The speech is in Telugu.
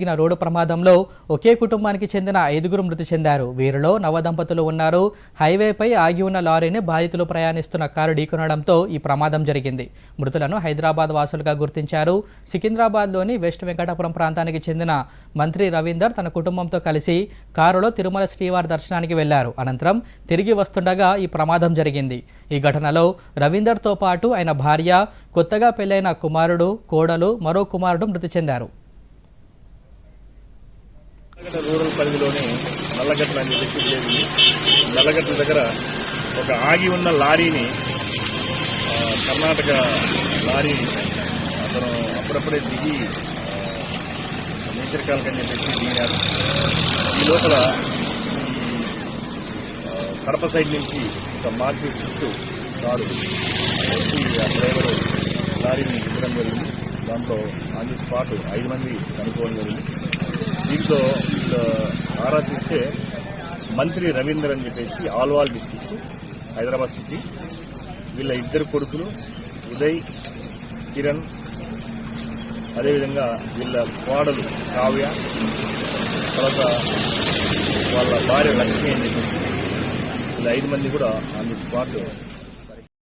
జరిగిన రోడ్డు ప్రమాదంలో ఒకే కుటుంబానికి చెందిన ఐదుగురు మృతి చెందారు. వీరిలో నవదంపతులు ఉన్నారు. హైవేపై ఆగి ఉన్న లారీని బాధితులు ప్రయాణిస్తున్న కారు ఢీకొనడంతో ఈ ప్రమాదం జరిగింది. మృతులను హైదరాబాద్ వాసులుగా గుర్తించారు. సికింద్రాబాద్లోని వెస్ట్ వెంకటాపురం ప్రాంతానికి చెందిన మంత్రి రవీందర్ తన కుటుంబంతో కలిసి కారులో తిరుమల శ్రీవారి దర్శనానికి వెళ్ళారు. అనంతరం తిరిగి వస్తుండగా ఈ ప్రమాదం జరిగింది. ఈ ఘటనలో రవీందర్తో పాటు ఆయన భార్య కొత్తగా పెళ్ళైన కుమారుడు కోడలు మరో కుమారుడు మృతి చెందారు. రూరల్ పరిధిలోని నల్లగడ్డ అని చెప్పేసి విలేజ్ నల్లగట్ల నల్లగడ్డ దగ్గర ఒక ఆగి ఉన్న లారీని కర్ణాటక లారీ అతను అప్పుడప్పుడే దిగి నేచర్ కాలకని చెప్పేసి దిగినారు. ఈ లోపల కడప సైడ్ నుంచి ఒక మార్కెట్ స్విఫ్ట్ కారు ఆ డ్రైవర్ లారీని ఇవ్వడం జరిగింది. దాంట్లో ఆన్ ది స్పాట్ ఐదు మంది చనిపోవడం జరిగింది. దీంతో వీళ్ళు ఆరా తీస్తే మంత్రి రవీందర్ అని చెప్పేసి ఆల్వాల్ డిస్టిక్ హైదరాబాద్ సిటీ. వీళ్ళ ఇద్దరు కొడుకులు ఉదయ్ కిరణ్ అదేవిధంగా వీళ్ళ కోడలు కావ్య తర్వాత వాళ్ళ భార్య లక్ష్మి అని చెప్పేసి వీళ్ళ ఐదు మంది కూడా ఆన్ ది స్పాట్